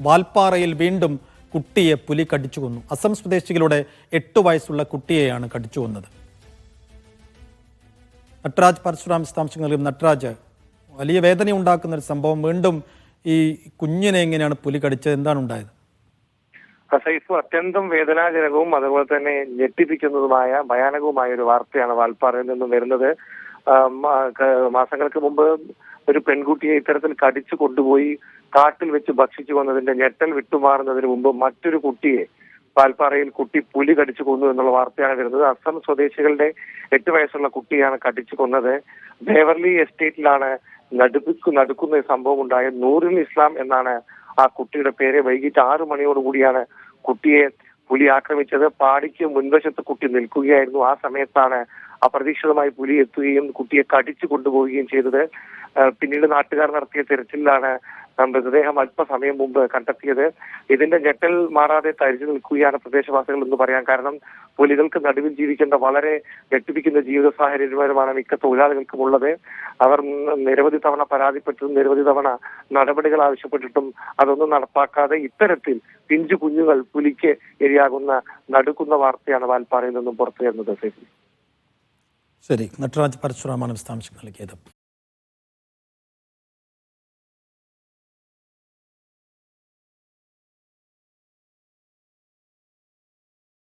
വാൽപ്പാറയിൽ വീണ്ടും കുട്ടിയെ പുലി കടിച്ചു കൊന്നു. അസം സ്വദേശികളുടെ എട്ടു വയസ്സുള്ള കുട്ടിയെയാണ് കടിച്ചു കൊന്നത്. നട്രാജ് പരശുരാം വിശദാംശങ്ങൾ നൽകും നട്രാജ് വലിയ വേദന ഉണ്ടാക്കുന്ന ഒരു സംഭവം. വീണ്ടും ഈ കുഞ്ഞിനെ എങ്ങനെയാണ് പുലി കടിച്ചത്? എന്താണ് ഉണ്ടായത്? സൈഫ് അത്യന്തം വേദനാജനകവും അതുപോലെ തന്നെ ഞെട്ടിപ്പിക്കുന്നതുമായ ഭയാനകവുമായ ഒരു വാർത്തയാണ് വാൽപ്പാറയിൽ നിന്നും വരുന്നത്. മാസങ്ങൾക്ക് മുമ്പ് ഒരു പെൺകുട്ടിയെ ഇത്തരത്തിൽ കടിച്ചു കൊണ്ടുപോയി കാട്ടിൽ വെച്ച് ഭക്ഷിച്ചു കൊന്നതിന്റെ ഞെട്ടൽ വിട്ടുമാറുന്നതിന് മുമ്പ് മറ്റൊരു കുട്ടിയെ പാൽപ്പാറയിൽ കുട്ടി പുലി കടിച്ചു കൊന്നു എന്നുള്ള വാർത്തയാണ് വരുന്നത്. അസം സ്വദേശികളുടെ എട്ട് വയസ്സുള്ള കുട്ടിയാണ് കടിച്ചു കൊന്നത്. ബേവർലി എസ്റ്റേറ്റിലാണ് നടുപ്പിക്കു നടക്കുന്ന സംഭവം ഉണ്ടായത്. നൂറിൽ ഇസ്ലാം എന്നാണ് ആ കുട്ടിയുടെ പേര്. വൈകിട്ട് ആറു മണിയോടുകൂടിയാണ് കുട്ടിയെ പുലി ആക്രമിച്ചത് പാടിക്ക് മുൻവശത്ത് കുട്ടി നിൽക്കുകയായിരുന്നു. ആ സമയത്താണ് അപ്രതീക്ഷിതമായി പുലി എത്തുകയും കുട്ടിയെ കടിച്ചു കൊണ്ടുപോവുകയും ചെയ്തത്. പിന്നീട് നാട്ടുകാർ നടത്തിയ തെരച്ചിലാണ് മൃതദേഹം അല്പസമയം മുമ്പ് കണ്ടെത്തിയത് ഇതിന്റെ ഞെട്ടൽ മാറാതെ തരിച്ചു നിൽക്കുകയാണ് പ്രദേശവാസികൾ എന്ന് പറയാൻ കാരണം പുലികൾക്ക് നടുവിൽ ജീവിക്കേണ്ട വളരെ ഞെട്ടിപ്പിക്കുന്ന ജീവിത സാഹചര്യമാണ് മിക്ക തൊഴിലാളികൾക്കും ഉള്ളത്. അവർ നിരവധി തവണ പരാതിപ്പെട്ടിട്ടും നിരവധി തവണ നടപടികൾ ആവശ്യപ്പെട്ടിട്ടും അതൊന്നും നടപ്പാക്കാതെ ഇത്തരത്തിൽ പിഞ്ചു കുഞ്ഞുങ്ങൾ പുലിക്ക് ഇരയാകുന്ന നടുക്കുന്ന വാർത്തയാണ് വാൽപ്പാറയിൽ നിന്നും പുറത്തു വരുന്നത് ശരി. നട്രാജ് പരശുരാമാണ് വിശദാംശങ്ങൾ നൽകിയത്.